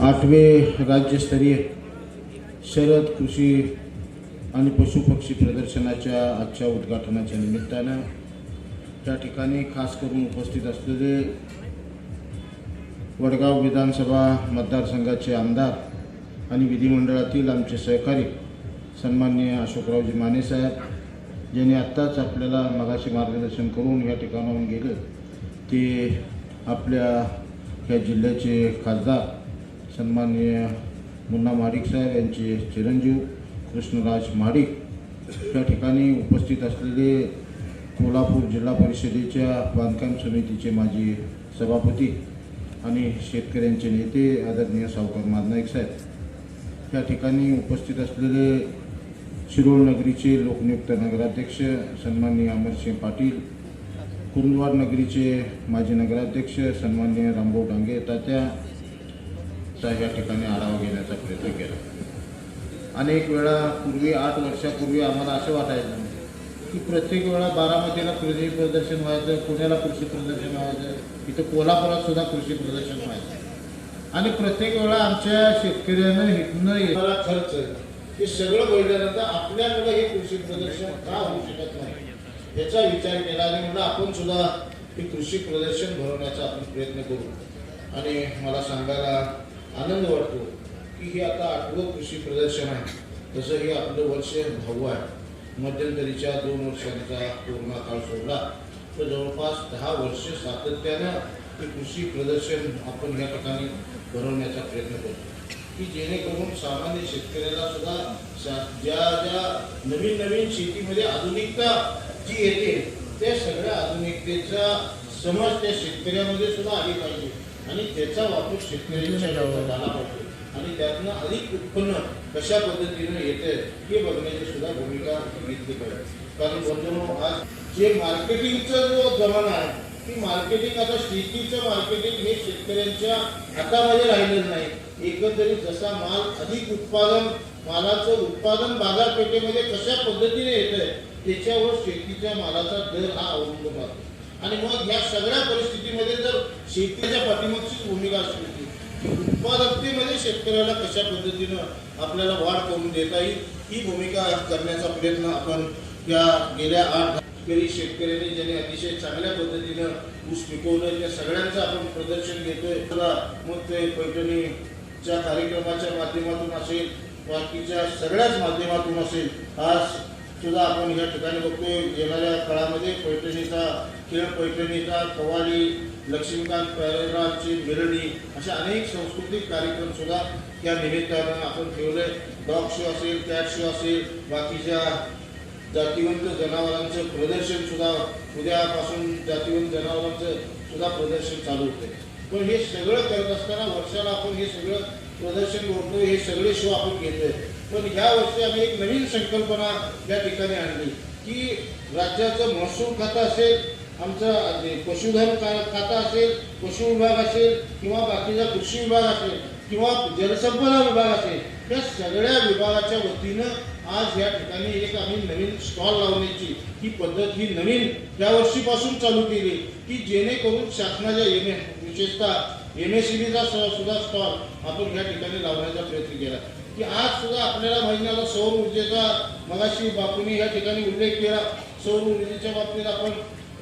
आठवे राज्यस्तरीय शरद कृषी आणि पशुपक्षी प्रदर्शनाच्या आजच्या उद्घाटनाच्या निमित्तानं त्या ठिकाणी खास करून उपस्थित असलेले वडगाव विधानसभा मतदारसंघाचे आमदार आणि विधिमंडळातील आमचे सहकारी सन्माननीय अशोकरावजी माने साहेब ज्यांनी आत्ताच आपल्याला मगाशी मार्गदर्शन करून या ठिकाणाहून गेले ते आपल्या ह्या जिल्ह्याचे खासदार सन्माननीय मुन्ना माडिक साहेब यांचे चिरंजीव कृष्णराज माडिक या ठिकाणी उपस्थित असलेले कोल्हापूर जिल्हा परिषदेच्या बांधकाम समितीचे माजी सभापती आणि शेतकऱ्यांचे नेते आदरणीय सावकार माधनाईक साहेब. या ठिकाणी उपस्थित असलेले शिरोळ नगरीचे लोकनियुक्त नगराध्यक्ष सन्माननीय अमरसिंह पाटील कुरुंदवाड नगरीचे माजी नगराध्यक्ष सन्माननीय रामभाऊ डांगे तात्या चा या ठिकाणी आढावा घेण्याचा प्रयत्न केला. अनेक वेळा पूर्वी आठ वर्षापूर्वी आम्हाला असं वाटायचं की प्रत्येक वेळा बारामतीला कृषी प्रदर्शन व्हायचं पुण्याला कृषी प्रदर्शन व्हायचं इथं कोल्हापुरात सुद्धा कृषी प्रदर्शन व्हायचं. आणि प्रत्येक वेळा आमच्या शेतकऱ्यानं हिटणं येणारा खर्च हे सगळं बोलल्यानंतर आपल्याकडे हे कृषी प्रदर्शन का होऊ शकत नाही? याचा विचार केला आणि म्हणून आपण सुद्धा हे कृषी प्रदर्शन भरवण्याचा आपण प्रयत्न करू. आणि मला सांगायला आनंद वाटतो की हे आता आठवं कृषी प्रदर्शन आहे. तसं हे आपलं वर्ष भाऊ आहे. मध्यंतरीच्या दोन वर्षांचा कोरोना काळ सोडला. तर जवळपास दहा वर्ष सातत्यानं हे कृषी प्रदर्शन आपण या ठिकाणी भरवण्याचा प्रयत्न करतो. की जेणेकरून सामान्य शेतकऱ्याला सुद्धा शा- ज्या ज्या नवीन नवीन शेतीमध्ये आधुनिकता जी येते त्या सगळ्या आधुनिकतेचा समज त्या शेतकऱ्यामध्ये सुद्धा आली पाहिजे. आणि त्याचा वापर शेतकऱ्यांच्या झाला पाहिजे. आणि त्यातनं अधिक उत्पन्न कशा पद्धतीनं येते हे बघण्याची सुद्धा भूमिका घेतली पाहिजे. कारण बंधूंनो आज जे मार्केटिंगचा जो जमाना आहे की मार्केटिंग आता शेतीचं मार्केटिंग हे शेतकऱ्यांच्या हातामध्ये राहिलेलं नाही. एकंदरीत जसा माल अधिक उत्पादन मालाचं उत्पादन बाजारपेठेमध्ये कशा पद्धतीने येतंय त्याच्यावर शेतीच्या मालाचा दर हा अवलंबून राहतो आणि मग या सगळ्या परिस्थितीमध्ये जर शेतीच्या पाठिंबाची भूमिका असली की उत्पादकतेमध्ये शेतकऱ्याला कशा पद्धतीनं आपल्याला वाढ करून देता येईल ही भूमिका करण्याचा प्रयत्न आपण या गेल्या आठ शेतकरी शेतकऱ्यांनी ज्याने अतिशय चांगल्या पद्धतीनं ऊस पिकवलं त्या सगळ्यांचं आपण प्रदर्शन घेतोय. सुद्धा मग ते पैठणीच्या कार्यक्रमाच्या माध्यमातून असेल बाकीच्या सगळ्याच माध्यमातून असेल आज सुद्धा आपण या ठिकाणी बघतोय येणाऱ्या काळामध्ये पैठणीचा खेळ पैठणीचा कवाली लक्ष्मीकांत पॅरेराची मिरणी अशा अनेक सांस्कृतिक कार्यक्रम सुद्धा या निमित्तानं आपण ठेवले डॉग शो असेल कॅट शो असेल बाकीच्या जातिवंत जनावरांचं प्रदर्शन सुद्धा उद्यापासून जातिवंत जनावरांचं सुद्धा प्रदर्शन चालू होते पण हे सगळं करत असताना वर्षाला आपण हे सगळं प्रदर्शन करतो हे सगळे शो आपण घेतोय. पण ह्या वर्षी आम्ही एक नवीन संकल्पना या ठिकाणी आणली की राज्याचं महसूल खातं असेल आमचं जे पशुधन का- खातं असेल पशु विभाग असेल किंवा बाकीचा कृषी विभाग असेल किंवा जलसंपदा विभाग असेल या सगळ्या विभागाच्या वतीनं आज या ठिकाणी एक आम्ही नवीन स्टॉल लावण्याची ही पद्धत ही नवीन या वर्षीपासून चालू केली की जेणेकरून शासनाच्या येणे विशेषतः एम एस सी सुद्धा स्टॉल आपण या ठिकाणी लावण्याचा प्रयत्न केला. की आज सुद्धा आपल्याला महिन्याला सौर ऊर्जेचा मगाशी बापूंनी या ठिकाणी उल्लेख केला. सौर ऊर्जेच्या बाबतीत आपण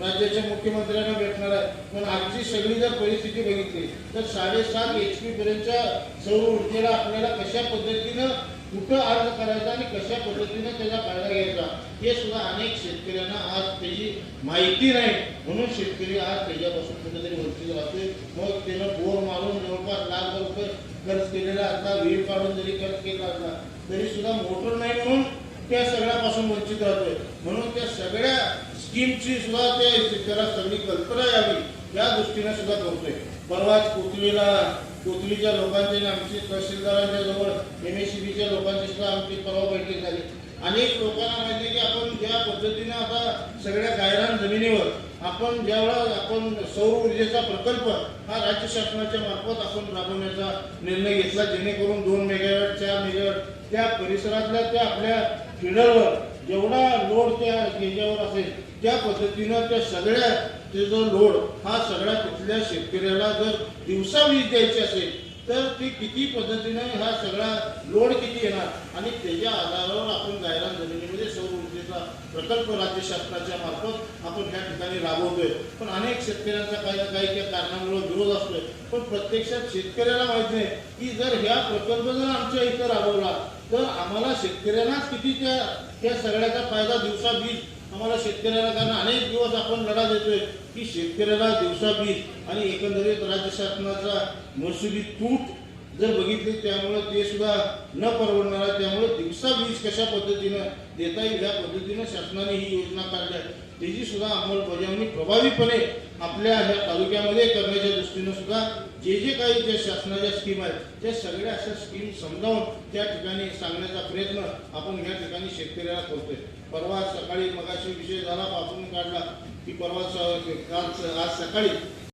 राज्याच्या मुख्यमंत्र्यांना भेटणार आहे. पण आजची सगळी जर परिस्थिती बघितली तर साडेसात एच पी पर्यंतच्या सौर ऊर्जेला आपल्याला कशा पद्धतीनं कुठं अर्ज करायचा आणि कशा पद्धतीनं त्याचा फायदा घ्यायचा हे सुद्धा अनेक शेतकऱ्यांना आज त्याची माहिती नाही. म्हणून शेतकरी आज त्याच्यापासून कुठेतरी वंचित राहतोय. खर्च केलेला असला वेळ काढून जरी खर्च केला असला तरी सुद्धा मोटर नाही म्हणून त्या सगळ्यापासून वंचित राहतोय. म्हणून त्या सगळ्या स्कीमची सुद्धा त्या त्याला सगळी कल्पना यावी या दृष्टीने सुद्धा करतोय. परवाच कोथलीला कोथलीच्या लोकांचे आणि आमची तहसीलदारांच्या जवळ एम एस सी बीच्या लोकांची सुद्धा आमची परवा बैठक झाली अनेक लोकांना माहिती आहे की आपण ज्या पद्धतीनं आता सगळ्या गायरान जमिनीवर आपण ज्यावेळा आपण सौर ऊर्जेचा प्रकल्प हा राज्य शासनाच्या मार्फत आपण राबवण्याचा निर्णय घेतला जेणेकरून दोन मेगावॅट चार मेगावॅट त्या परिसरातल्या त्या आपल्या फिडरवर जेवढा लोड त्या याच्यावर असेल त्या पद्धतीनं त्या सगळ्या जो लोड हा सगळ्या तिथल्या शेतकऱ्याला जर दिवसा वीज द्यायची असेल तर ती किती पद्धतीने हा सगळा लोड किती येणार? आणि त्याच्या आधारावर आपण गायरान जमिनीमध्ये सौर शेतीचा प्रकल्प राज्य शासनाच्या मार्फत आपण त्या ठिकाणी राबवतोय. पण अनेक शेतकऱ्यांचा काही ना काही त्या कारणामुळे विरोध असतोय. पण प्रत्यक्षात शेतकऱ्याला माहीत नाही की जर ह्या प्रकल्प जर आमच्या इथं राबवला तर आम्हाला शेतकऱ्यांनाच किती त्या त्या सगळ्याचा फायदा दिवसा बीज आम्हाला शेतकऱ्याला कारण अनेक दिवस आपण लढा देतोय की शेतकऱ्याला दिवसा बीज आणि एकंदरीत राज्य शासनाचा महसुली तूट जर बघितली त्यामुळे ते सुद्धा न परवडणार त्यामुळे कशा पद्धतीनं देता येईल ह्या पद्धतीनं शासनाने ही योजना काढली आहे. त्याची सुद्धा अंमलबजावणी प्रभावीपणे आपल्या ह्या तालुक्यामध्ये करण्याच्या दृष्टीनं सुद्धा जे जे काही ज्या शासनाच्या स्कीम आहेत त्या सगळ्या अशा स्कीम समजावून त्या ठिकाणी सांगण्याचा प्रयत्न आपण या ठिकाणी शेतकऱ्याला करतोय. परवा सकाळी मगाशी विषय झाला पासून काढला की परवा काल आज सकाळी